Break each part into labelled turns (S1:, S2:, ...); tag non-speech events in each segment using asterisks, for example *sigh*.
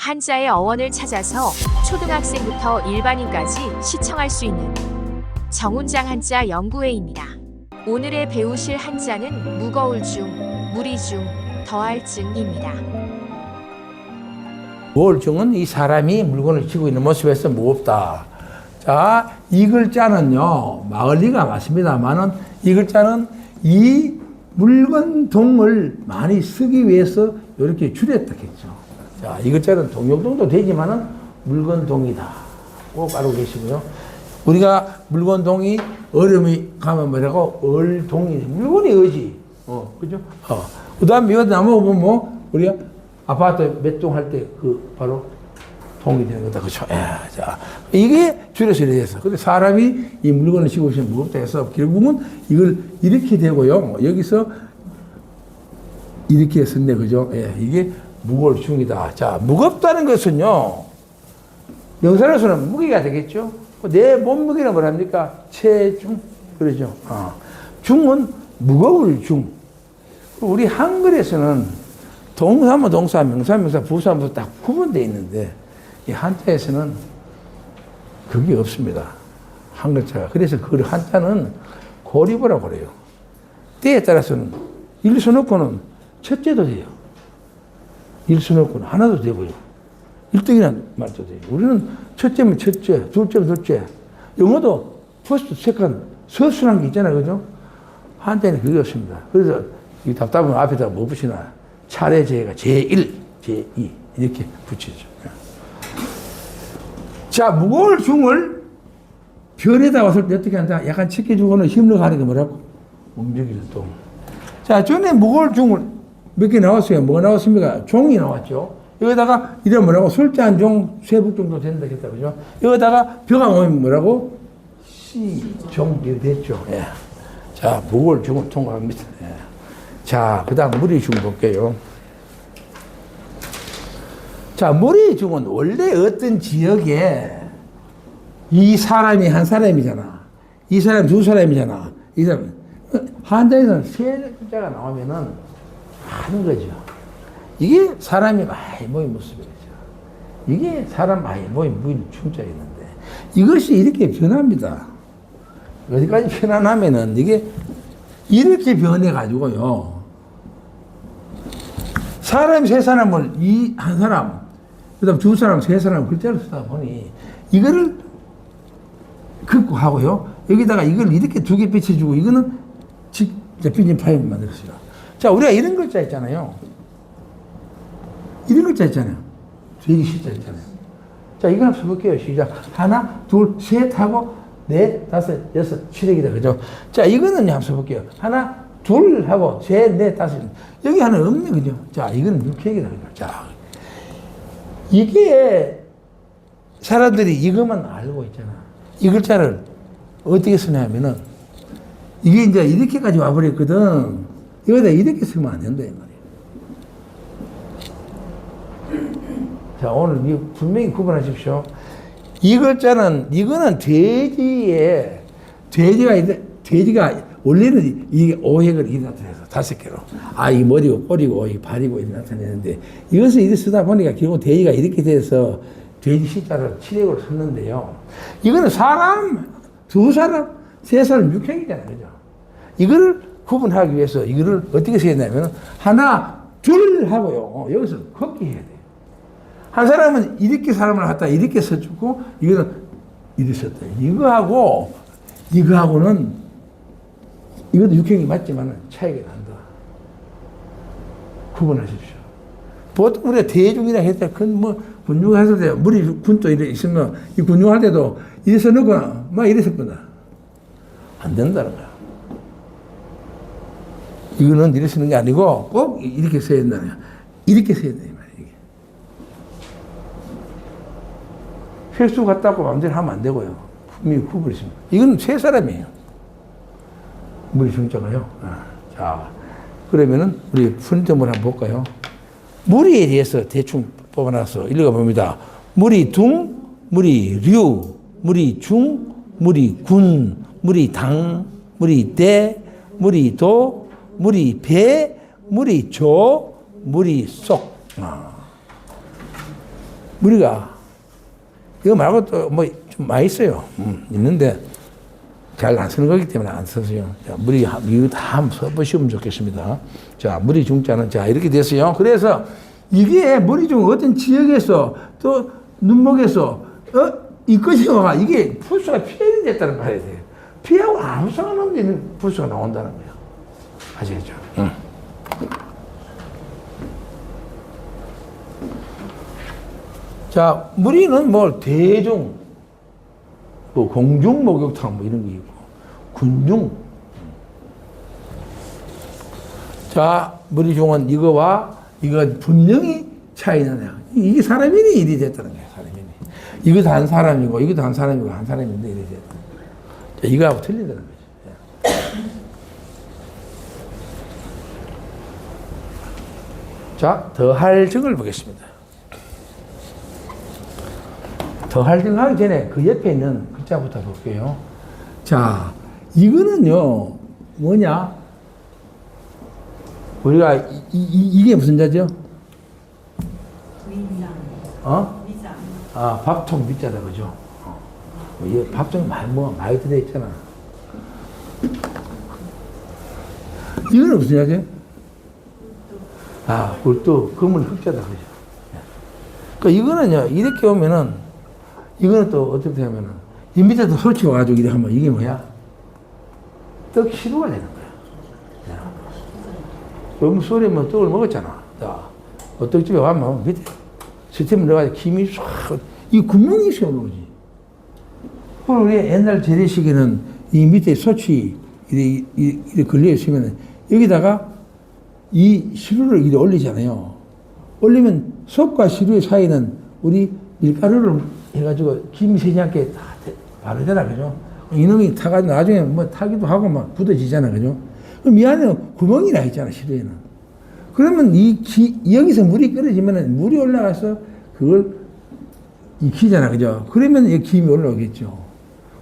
S1: 한자의 어원을 찾아서 초등학생부터 일반인까지 시청할 수 있는 정운장 한자 연구회입니다. 오늘의 배우실 한자는 무거울 중, 무리 중, 더할 증입니다.
S2: 무월중은 이 사람이 물건을 쥐고 있는 모습에서 무겁다. 자, 이 글자는요, 마을리가 맞습니다만은 이 글자는 이 물건 동을 많이 쓰기 위해서 이렇게 줄였다 했죠. 자, 이 글자는 동용동도 되지만은 물건동이다. 꼭 알고 계시고요. 우리가 물건동이 얼음이 가면 뭐라고? 얼동이. 물건이 어지. 어, 그죠? 어. 그 다음에 이거 나무 보면 뭐, 우리가 아파트 몇 동 할 때 그 바로 동이 되는 거다. 그죠? 예, 자. 이게 줄여서 이렇게 돼서. 근데 사람이 이 물건을 쥐고 있으면 무겁다 해서 결국은 이걸 이렇게 되고요. 여기서 이렇게 썼네. 그죠? 예, 이게 무거울 중이다. 자, 무겁다는 것은요. 명사로서는 무게가 되겠죠. 내 몸무게는 뭐랍니까? 체중. 그러죠. 어. 중은 무거울 중. 우리 한글에서는 동사모 동사, 명사, 명사, 부사, 부사 딱 구분되어 있는데 이 한자에서는 그게 없습니다. 한글자가. 그래서 그 한자는 고리보라고 그래요. 때에 따라서는 일수 놓고는 첫째도 돼요. 놓고는 하나도 되고요. 일등이라는 말도 돼요. 우리는 첫째면 첫째, 둘째면 둘째. 영어도 first, second, 서술한 게 있잖아요. 그죠? 한자는 그게 없습니다. 그래서 이 답답하면 앞에다 뭐 붙이나? 차례 제가 제1, 제2 이렇게 붙이죠. 자, 무거울 중을 별에다 왔을 때 어떻게 한다? 약간 치켜주고는 힘을 가는 게 뭐라고? 움직일 동. 자, 전에 무거울 중을 몇 개 나왔어요. 뭐가 나왔습니까? 종이 나왔죠. 여기다가 이래 뭐라고? 술잔 종, 세북 정도 된다 했다. 그죠? 여기다가 벼가 뭐라고? 시, 종, 이렇게 됐죠. 예. 자, 무거울 중을 통과합니다. 예. 자, 그 다음 무리 중 볼게요. 자, 무리 중은 원래 어떤 지역에 이 사람이 한 사람이잖아. 이 사람 두 사람이잖아. 이 사람. 한자에서는 세 글자가 나오면은 하는 거죠. 이게 사람이 많이 모인 모습이죠. 이게 사람 많이 모인 모인 춤자였는데 이것이 이렇게 변합니다. 어디까지 변하냐면은 이게 이렇게 변해가지고요. 사람 세 사람을 이 한 사람, 그 다음 두 사람, 세 사람 글자를 쓰다 보니 이거를 극구하고요. 여기다가 이걸 이렇게 두 개 비춰주고 이거는 직, 빈님 파일 만들었어요. 자, 우리가 이런 글자 있잖아요. 이런 글자 있잖아요. 돼지 시자 있잖아요. 자, 이거 한번 써볼게요. 시작. 하나, 둘, 셋 하고 넷, 다섯, 여섯, 칠액이다. 그죠? 자, 이거는 한번 써볼게요. 하나, 둘 하고 셋, 넷, 다섯. 여기 하나 없네. 그죠? 자, 이거는 육획이다. 그죠? 자, 이게 사람들이 이것만 알고 있잖아. 이 글자를 어떻게 쓰냐면은 이게 이제 이렇게까지 와버렸거든. 이거다 이렇게 쓰면 안 된다. 이 말이야. 자, 오늘 이 분명히 구분하십시오. 이 글자는, 이거는 돼지에, 돼지가, 있- 돼지가, 원래는 오획을 이렇게 나타내서 다섯 개로. 아, 이 머리고 꼬리고 이 발이고 이렇게 나타내는데 이것을 이렇게 쓰다 보니까 결국 돼지가 이렇게 돼서 돼지 시자를 칠획으로 썼는데요. 이거는 사람, 두 사람, 세 사람, 육행이잖아요. 그죠? 이거를 구분하기 위해서 이거를 어떻게 되냐면 하나, 둘 하고요. 여기서 걷기 해야 돼요. 한 사람은 이렇게 사람을 갖다 이렇게 써주고 이거는 이렇게 썼다. 이거하고 이거하고는 이것도 육행이 맞지만 차이가 난다. 구분하십시오. 보통 우리가 대중이라 때, 그뭐 때, 머리 군도 이래 있으면 이 군중할 때도 이래 써놓거나 막 이래 썼거나 안 된다는 거야. 이거는 이래 쓰는 게 아니고 꼭 이렇게 써야 된다는. 이렇게 써야 된다. 필수 같다고 마음대로 하면 안 되고요. 분명히 구분했습니다. 이건 세 사람이에요. 물이 중자가요. 아, 자, 그러면은 우리 분점을 한번 볼까요? 무리에 대해서 대충 뽑아놔서 읽어봅니다. 무리 둥, 무리 류, 무리 중, 무리 군, 무리 당, 무리 대, 무리 도, 무리 배, 무리 조, 무리 속. 아. 무리가 이거 말고 또 뭐 좀 많이 있어요. 음, 있는데 잘 안 쓰는 거기 때문에 안 써서요. 자, 하- 이거 다 써보시면 좋겠습니다. 자, 무리 중자는 자 이렇게 됐어요. 그래서 이게 머리 중 어떤 지역에서 또 눈목에서 어 이것이가 이게 풀수가 피해야 됐다는 거 알아야 돼요. 피하고 아무 상관없는 풀수가 나온다는 거예요. 응. 자, 무리는 뭐 대중, 뭐 공중 목욕탕 뭐 이런 게 있고 군중. 자, 무리종은 이거와 이거 분명히 차이는. 이게 사람이니 일이 됐다는 거예요. 사람이니. 이것도 한 사람이고 이것도 한 사람이고 한 사람인데 이래 됐다. 자, 이거하고 틀린다는 거죠. 자, 더할 증을 보겠습니다. 더할 증 하기 전에 그 옆에 있는 글자부터 볼게요. 자, 이거는요, 뭐냐? 우리가 이, 이, 게 무슨 자죠?
S3: 위장,
S2: 어?
S3: 위장.
S2: 아, 밥통 밑자다, 그죠? 어. 이 밥통이 많이, 뭐, 많이 들어있잖아. 이거는 무슨 자죠? 아, 굴뚝, 그물 흑자다, 그죠? 그 이거는요, 이렇게 오면은, 이거는 또 어떻게 하면은, 이 밑에도 솔치고 가지고 이렇게 하면 이게 뭐야? 떡 시루가 되는 거야. 야. 너무 소리면 떡을 먹었잖아. 자, 어떡집에 가면 밑에 스팀을 넣어가지고 김이 싹, 이 구멍이 있어야 오지. 그리고 우리 옛날 재래시계는 이 밑에 소치 이렇게, 이렇게 걸려 있으면 여기다가 이 시루를 이렇게 올리잖아요. 올리면 속과 시루의 사이는 우리 밀가루를 해가지고 김이 새지 않게 다 바르잖아, 그죠? 이놈이 타가지고 나중에 뭐 타기도 하고 막 굳어지잖아, 그죠? 그럼 이 안에 구멍이 나 있잖아, 시루에는. 그러면 이 기, 여기서 물이 끓어지면은 물이 올라가서 그걸 익히잖아, 그죠? 그러면 이 김이 올라오겠죠.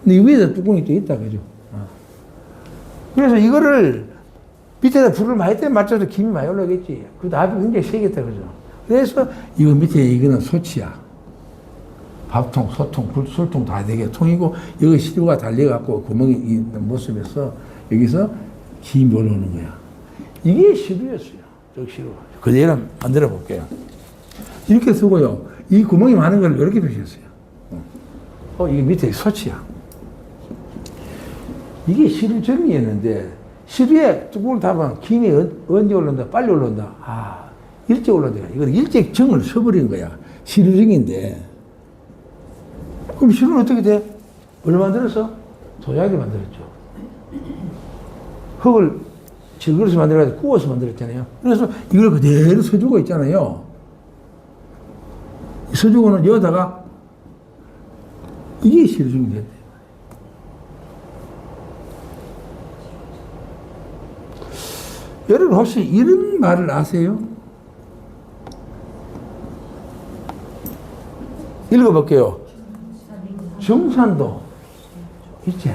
S2: 근데 이 위에다 뚜껑이 또 있다, 그죠? 어. 그래서 이거를 밑에다 불을 많이 때 맞춰서 김이 많이 올라오겠지. 그 나도 굉장히 세겠다, 그죠? 그래서 이거 밑에 이거는 소치야. 밥통, 소통, 불, 술통 다 되게 통이고, 여기 시루가 달려갖고 구멍이 있는 모습에서 여기서 김이 올라오는 거야. 이게 시루였어요. 저 시루. 그대로 만들어 볼게요. 이렇게 쓰고요. 이 구멍이 많은 걸 이렇게 표시했어요. 어, 이게 밑에 소치야. 이게 시루정이었는데, 시루에 뚜껑을 닫으면 김이 언- 언제 올라온다? 빨리 올라온다. 아, 일찍 올라온다. 이건 일찍 정을 써버린 거야. 시루정인데. 그럼 시루는 어떻게 돼? 뭘 만들었어? 도자기 만들었죠. 흙을 질그릇을 만들어가지고 구워서 만들었잖아요. 그래서 이걸 그대로 서주고 있잖아요. 이 서주고는 여기다가 이게 시루중이 됐대. 여러분 혹시 이런 말을 아세요? 읽어볼게요. 정산도 있지?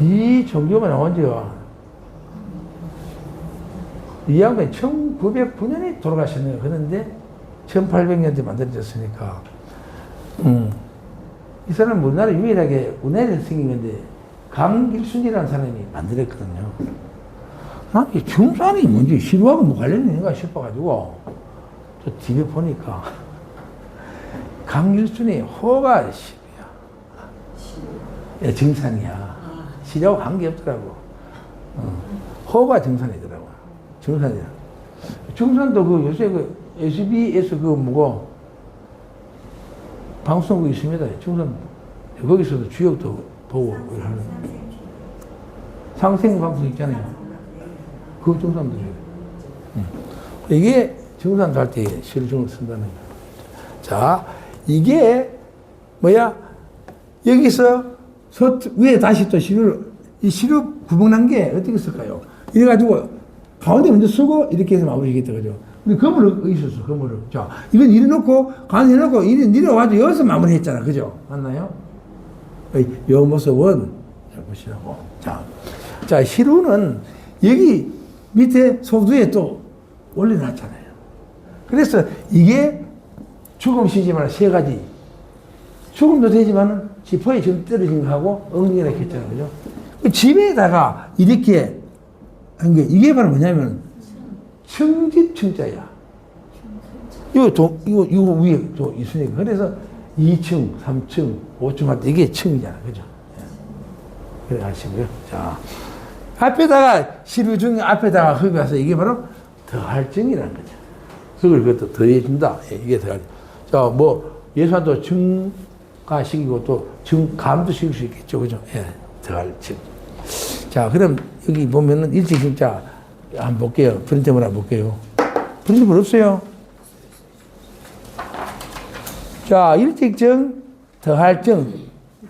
S2: 이 종교가 나온 지가 이 양반이 1909년에 돌아가셨네요. 그런데 1800년대 만들어졌으니까 음. 이 사람은 우리나라 유일하게 운해를 생긴 건데 강길순이라는 사람이 만들었거든요. 아니 중산이 뭔지 시루하고 뭐 관련이 있는가 싶어가지고 저 뒤에 보니까 *laughs* 강길순이 호가 시루야. 예, 정산이야. 시ля하고 관계없더라고. 어. 호가 정산이더라고. 정산이야. 정산도 그 요새 그 SBS 그 뭐고 방송국 있습니다. 정산 거기서도 주역도 보고 하는 상생 방송 있잖아요. 그거 정산들이에요. 이게 정산 갈때 실중을 쓴다는 거예요. 자, 이게 뭐야? 여기서 서, 위에 다시 또 시루를, 이 시루 구멍 난 게 어떻게 쓸까요? 이래가지고 가운데 먼저 쓰고 이렇게 해서 마무리겠다, 그죠? 근데 어디 있었어, 그물을. 자, 이건 이래 놓고, 가운데 놓고, 이래 내려와가지고 여기서 마무리 했잖아, 그죠? 맞나요? 이 모습은, 잘 보시라고. 자, 자, 시루는 여기 밑에 소두에 또 올려놨잖아요. 그래서 이게 죽음 시지만 세 가지. 죽음도 되지만은 지퍼에 좀 떨어진 거하고 엉덩이가 했잖아요. 그죠? 그 집에다가 이렇게 한 게 이게 바로 뭐냐면 청집청자야. 이거 도, 이거 이거 위에 또 있으니까 그래서 2층, 3층, 5층 할때 이게 층이잖아, 그죠? 예. 그래 하시고요. 자 앞에다가 시루중 앞에다가 흙이 와서 이게 바로 더할증이라는 거죠. 흙을 그것도 더해준다. 예, 이게 더할. 자 뭐 예산도 증가시키고 또 증감도 시킬 수 있겠죠, 그죠? 예, 더할증. 자 그럼 여기 보면은 일찍 진짜 한번 볼게요. 프린트물 한번 볼게요. 프린트물 없어요. 자, 일직증, 더할 증,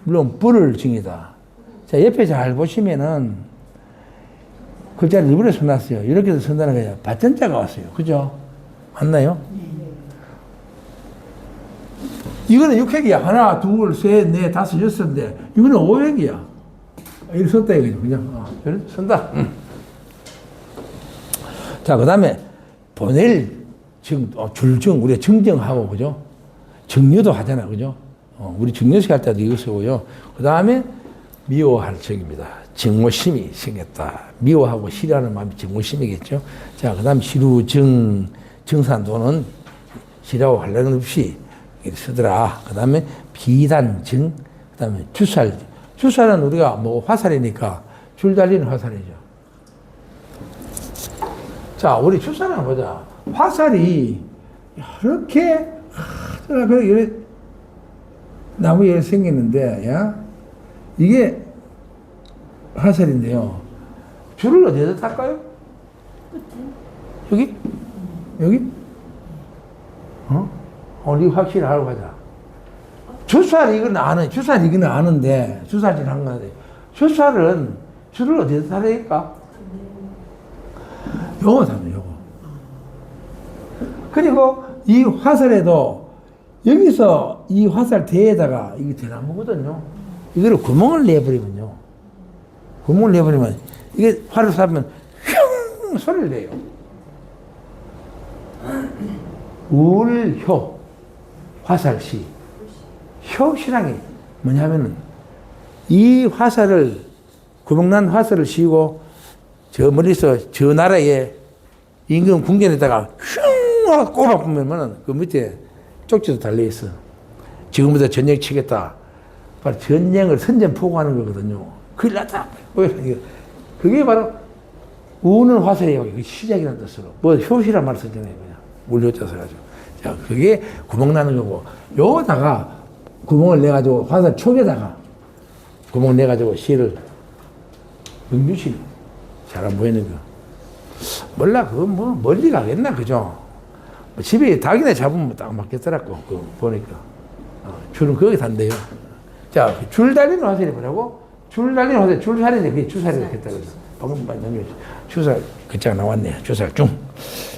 S2: 물론 불을 증이다. 자, 옆에 잘 보시면은 글자를 일부러 써놨어요. 이렇게 해서 쓴다는 거예요. 받전자가 왔어요. 그죠? 맞나요? 이거는 육획이야. 하나, 둘, 셋, 넷, 다섯, 여섯인데, 이거는 오획이야. 이렇게 썼다 이거죠. 그냥. 어, 이렇게 쓴다. 음. 자, 그 다음에 보낼 증, 어, 줄증, 우리가 증정하고, 그죠? 증류도 하잖아, 그죠? 어, 우리 증류식 할 때도 이거 쓰고요. 그 다음에 미워할 적입니다. 증오심이 생겼다. 미워하고 싫어하는 마음이 증오심이겠죠. 자, 그 다음 시루증, 증산도는 싫어하고 하려는 없이 쓰더라. 그 다음에 비단증, 그 다음에 주살. 주살은 우리가 뭐 화살이니까 줄 달리는 화살이죠. 자, 우리 한번 보자. 화살이 이렇게 그래 이래 나무에 생겼는데, 야 이게 화살인데요. 줄을 어디에다 탈까요? 여기? 여기? 어? 오늘 확실히 하러 가자. 주살 이건 아는, 주살 이건 아는데, 주살질 한 건데, 주살은 줄을 타야 될까? 요거 잡네, 요거. 그리고 이 화살에도 여기서 이 화살 대에다가 이게 대나무거든요. 이거를 구멍을 내버리면요. 구멍을 내버리면 이게 활을 쏴면 휘웅 소리를 내요. 울효 화살시 효시랑이 뭐냐면은 이 화살을 구멍난 화살을 씌우고 저 멀리서 저 나라의 임금 궁전에다가 슝 하고 꼽아 보면은 그 밑에 쪽지도 달려 있어. 지금부터 전쟁 치겠다. 바로 전쟁을 선전포고하는 거거든요. 큰일 났다. 그게 바로 우는 화살이에요. 그 시작이라는 뜻으로. 뭐 효시란 말 쓰잖아요. 그냥 물효자 써가지고. 자, 그게 구멍 나는 거고. 요다가 구멍을 내가지고 화살 촉에다가 구멍 내가지고 실을 응유실 잘안 보이는 거. 몰라, 그거 뭐, 멀리 가겠나, 그죠? 뭐 집에 닭이나 잡으면 딱 맞겠더라고, 그 보니까. 어, 줄은 거기 단대요. 자, 그줄 달리는 화살이 뭐라고? 줄 달리는 화살, 줄 살인데 그게 주살이 됐다, 그죠? 방금 말씀 주살, 글자가 나왔네. 주살 중.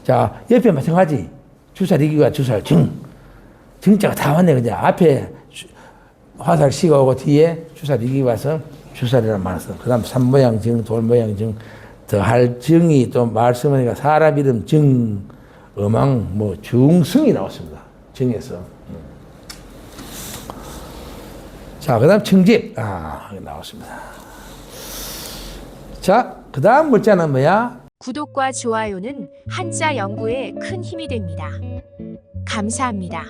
S2: 자, 옆에 마찬가지. 주살 이기가 주살 중. 증자가 다 왔네, 그죠? 앞에 주- 화살 시가 오고 뒤에 주살 이기 와서 주살이라는 말을 써. 그 다음 산모양 증, 돌모양 증, 더할 증이 또 말씀하니까 사람 이름 증, 어망, 뭐 중승이 나왔습니다. 증에서. 음. 자, 그 다음 청집. 아, 나왔습니다. 자, 그 다음 글자는 뭐야?
S1: 구독과 좋아요는 한자 연구에 큰 힘이 됩니다. 감사합니다.